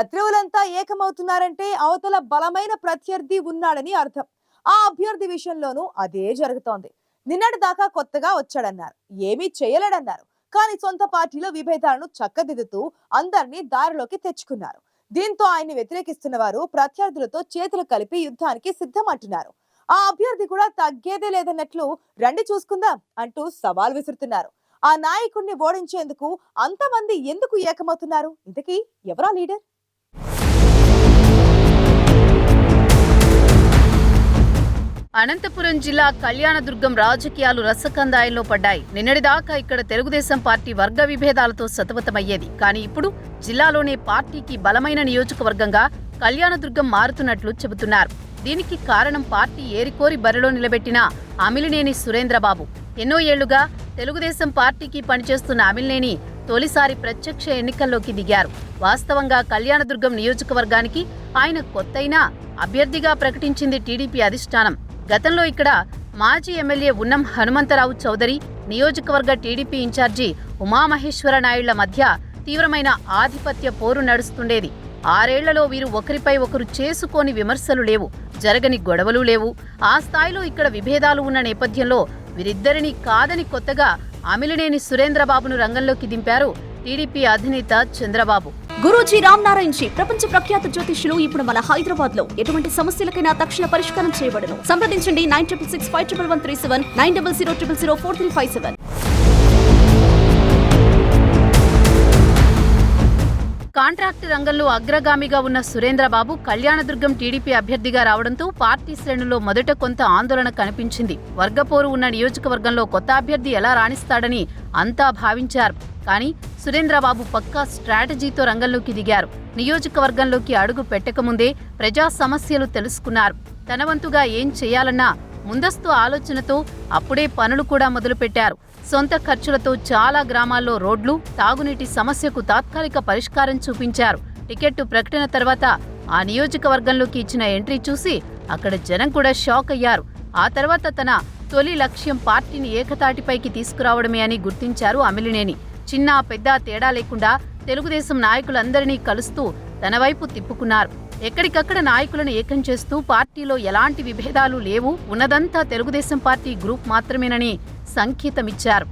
శత్రువులంతా ఏకమవుతున్నారంటే అవతల బలమైన ప్రత్యర్థి ఉన్నాడని అర్థం. ఆ అభ్యర్థి విషయంలోనూ అదే జరుగుతోంది. నిన్నటి దాకా కొత్తగా వచ్చాడన్నారు. ఏమీ చేయలేడన్నారు. కానీ సొంత పార్టీలో విభేదాలను చక్కదిద్దుతూ అందరినీ దారిలోకి తెచ్చుకున్నారు. దీంతో ఆయన్ని వ్యతిరేకిస్తున్న వారు ప్రత్యర్థులతో చేతులు కలిపి యుద్ధానికి సిద్ధమంటున్నారు. ఆ అభ్యర్థి కూడా తగ్గేదే లేదన్నట్లు రండి చూసుకుందాం అంటూ సవాల్ విసురుతున్నారు. ఆ నాయకుడిని ఓడించేందుకు అంతమంది ఎందుకు ఏకమవుతున్నారు? ఇంతకీ ఎవరా లీడర్? అనంతపురం జిల్లా కళ్యాణదుర్గం రాజకీయాలు రసకందాయంలో పడ్డాయి. నిన్నటిదాకా ఇక్కడ తెలుగుదేశం పార్టీ వర్గ విభేదాలతో సతమతమయ్యేది. కానీ ఇప్పుడు జిల్లాలోనే పార్టీకి బలమైన నియోజకవర్గంగా కళ్యాణదుర్గం మారుతున్నట్లు చెబుతున్నారు. దీనికి కారణం పార్టీ ఏరికోరి బరిలో నిలబెట్టిన అమిలినేని సురేంద్రబాబు. ఎన్నో ఏళ్ళుగా తెలుగుదేశం పార్టీకి పనిచేస్తున్న అమిలినేని తొలిసారి ప్రత్యక్ష ఎన్నికల్లోకి దిగారు. వాస్తవంగా కళ్యాణదుర్గం నియోజకవర్గానికి ఆయన కొత్తైనా అభ్యర్థిగా ప్రకటించింది టీడీపీ అధిష్టానం. గతంలో ఇక్కడ మాజీ ఎమ్మెల్యే ఉన్నం హనుమంతరావు చౌదరి నియోజకవర్గ టీడీపీ ఇన్ఛార్జి ఉమామహేశ్వర నాయుళ్ళ మధ్య తీవ్రమైన ఆధిపత్య పోరు నడుస్తుండేది. ఆరేళ్ళలో వీరు ఒకరిపై ఒకరు చేసుకోని విమర్శలు లేవు జరగని గొడవలు లేవు. ఆ స్థాయిలో ఇక్కడ విభేదాలు ఉన్న నేపథ్యంలో వీరిద్దరిని కాదని కొత్తగా అమిలినేని సురేంద్రబాబును రంగంలోకి దింపారు టీడీపీ అధినేత చంద్రబాబు. గురూజీ రామ్ నారాయణ్ జీ ప్రపంచ ప్రఖ్యాత జ్యోతిష్యులు ఇప్పుడు మన హైదరాబాద్లో ఎటువంటి సమస్యలకైనా తక్షణ పరిష్కారం చేయబడను. సంప్రదించండి nine triple six five triple one three seven nine double zero triple zero four three five seven. Contract రంగంలో అగ్రగామిగా ఉన్న సురేంద్రబాబు కళ్యాణదుర్గం టీడీపీ అభ్యర్థిగా రావడంతో పార్టీ శ్రేణుల్లో మొదట కొంత ఆందోళన కనిపించింది. వర్గపోరు ఉన్న నియోజకవర్గంలో కొత్త అభ్యర్థి ఎలా రాణిస్తాడని అంతా భావించారు. కానీ సురేంద్రబాబు పక్కా స్ట్రాటజీతో రంగంలోకి దిగారు. నియోజకవర్గంలోకి అడుగు పెట్టకముందే ప్రజా సమస్యలు తెలుసుకున్నారు. తన వంతుగా ఏం చేయాలన్నా ముందస్తు ఆలోచనతో అప్పుడే పనులు కూడా మొదలుపెట్టారు. సొంత ఖర్చులతో చాలా గ్రామాల్లో రోడ్లు తాగునీటి సమస్యకు తాత్కాలిక పరిష్కారం చూపించారు. టికెట్టు ప్రకటన తర్వాత ఆ నియోజకవర్గంలోకి ఇచ్చిన ఎంట్రీ చూసి అక్కడ జనం కూడా షాక్ అయ్యారు. ఆ తర్వాత తన తొలి లక్ష్యం పార్టీని ఏకతాటిపైకి తీసుకురావడమే అని గుర్తించారు అమిలినేని. చిన్న పెద్ద తేడా లేకుండా తెలుగుదేశం నాయకులందరినీ కలుస్తూ తన వైపు తిప్పుకున్నారు. ఎక్కడికక్కడ నాయకులను ఏకం చేస్తూ పార్టీలో ఎలాంటి విభేదాలు లేవు ఉన్నదంతా తెలుగుదేశం పార్టీ గ్రూప్ మాత్రమేనని సంకేతమిచ్చారు.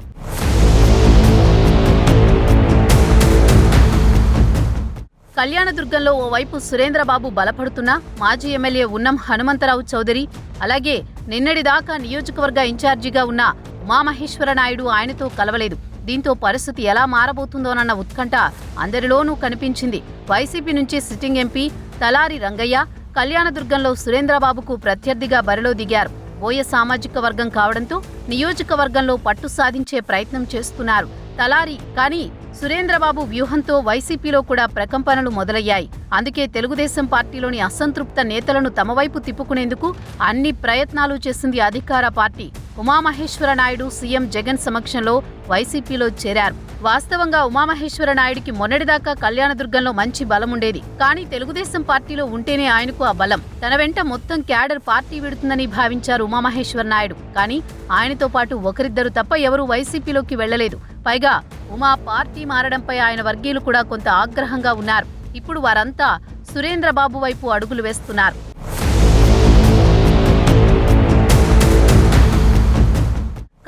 కళ్యాణదుర్గంలో ఓవైపు సురేంద్రబాబు బలపడుతున్నా మాజీ ఎమ్మెల్యే ఉన్నం హనుమంతరావు చౌదరి అలాగే నిన్నటిదాకా నియోజకవర్గ ఇన్ఛార్జిగా ఉన్న ఉమామహేశ్వర నాయుడు ఆయనతో కలవలేదు. దీంతో పరిస్థితి ఎలా మారబోతుందోనన్న ఉత్కంఠ అందరిలోనూ కనిపించింది. వైసీపీ నుంచి సిట్టింగ్ ఎంపీ తలారి రంగయ్య కళ్యాణదుర్గంలో సురేంద్రబాబుకు ప్రత్యర్థిగా బరిలో దిగారు. బోయ సామాజిక వర్గం కావడంతో నియోజకవర్గంలో పట్టు సాధించే ప్రయత్నం చేస్తున్నారు తలారి. కానీ సురేంద్రబాబు వ్యూహంతో వైసీపీలో కూడా ప్రకంపనలు మొదలయ్యాయి. అందుకే తెలుగుదేశం పార్టీలోని అసంతృప్త నేతలను తమవైపు తిప్పుకునేందుకు అన్ని ప్రయత్నాలు చేసింది అధికార పార్టీ. ఉమామహేశ్వర నాయుడు సీఎం జగన్ సమక్షంలో వైసీపీలో చేరారు. వాస్తవంగా ఉమామహేశ్వర నాయుడికి మొన్నటిదాకా కళ్యాణదుర్గంలో మంచి బలం ఉండేది కానీ తెలుగుదేశం పార్టీలో ఉంటేనే ఆయనకు ఆ బలం. తన వెంట మొత్తం క్యాడర్ పార్టీ విడుతుందని భావించారు ఉమామహేశ్వర నాయుడు. కానీ ఆయనతో పాటు ఒకరిద్దరు తప్ప ఎవరూ వైసీపీలోకి వెళ్ళలేదు పైగా ఉమా పార్టీ మారడంపై ఆయన వర్గీయులు కూడా కొంత ఆగ్రహంగా ఉన్నారు. ఇప్పుడు వారంతా సురేంద్రబాబు వైపు అడుగులు వేస్తున్నారు.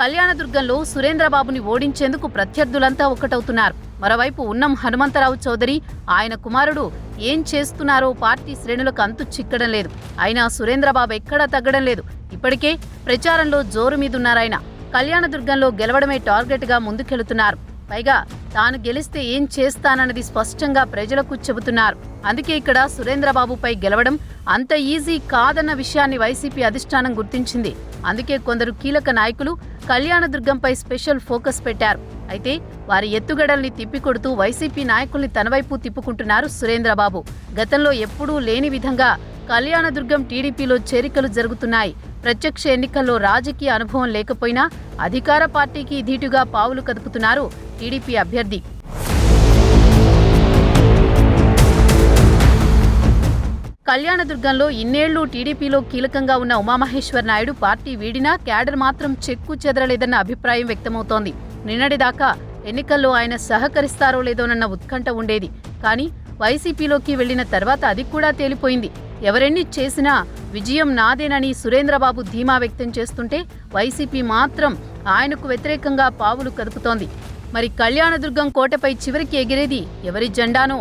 కళ్యాణదుర్గంలో సురేంద్రబాబుని ఓడించేందుకు ప్రత్యర్థులంతా ఒక్కటవుతున్నారు. మరోవైపు ఉన్నం హనుమంతరావు చౌదరి ఆయన కుమారుడు ఏం చేస్తున్నారో పార్టీ శ్రేణులకు అంతు చిక్కడం లేదు. అయినా సురేంద్రబాబు ఎక్కడా తగ్గడం లేదు. ఇప్పటికే ప్రచారంలో జోరు మీదున్నారాయన. కళ్యాణదుర్గంలో గెలవడమే టార్గెట్గా ముందుకెళుతున్నారు. పైగా తాను గెలిస్తే ఏం చేస్తానన్నది స్పష్టంగా ప్రజలకు చెబుతున్నారు. అందుకే ఇక్కడ సురేంద్రబాబుపై గెలవడం అంత ఈజీ కాదన్న విషయాన్ని వైసీపీ అధిష్టానం గుర్తించింది. అందుకే కొందరు కీలక నాయకులు కళ్యాణదుర్గంపై స్పెషల్ ఫోకస్ పెట్టారు. అయితే వారి ఎత్తుగడల్ని తిప్పికొడుతూ వైసీపీ నాయకుల్ని తనవైపు తిప్పుకుంటున్నారు సురేంద్రబాబు. గతంలో ఎప్పుడూ లేని విధంగా కళ్యాణదుర్గం టీడీపీలో చేరికలు జరుగుతున్నాయి. ప్రత్యక్ష ఎన్నికల్లో రాజకీయ అనుభవం లేకపోయినా అధికార పార్టీకి ధీటుగా పావులు కదుపుతున్నారు టీడీపీ అభ్యర్థి. కళ్యాణదుర్గంలో ఇన్నేళ్ళు టీడీపీలో కీలకంగా ఉన్న ఉమామహేశ్వర్ నాయుడు పార్టీ వీడినా క్యాడర్ మాత్రం చెక్కు చెదరలేదన్న అభిప్రాయం వ్యక్తమవుతోంది. నిన్నటిదాకా ఎన్నికల్లో ఆయన సహకరిస్తారో లేదోనన్న ఉత్కంఠ ఉండేది. కానీ వైసీపీలోకి వెళ్ళిన తర్వాత అది కూడా తేలిపోయింది. ఎవరెన్ని చేసినా విజయం నాదేనని సురేంద్రబాబు ధీమా వ్యక్తం చేస్తుంటే వైసీపీ మాత్రం ఆయనకు వ్యతిరేకంగా పావులు కదుపుతోంది. మరి కళ్యాణదుర్గం కోటపై చివరికి ఎగిరేది ఎవరి జెండానో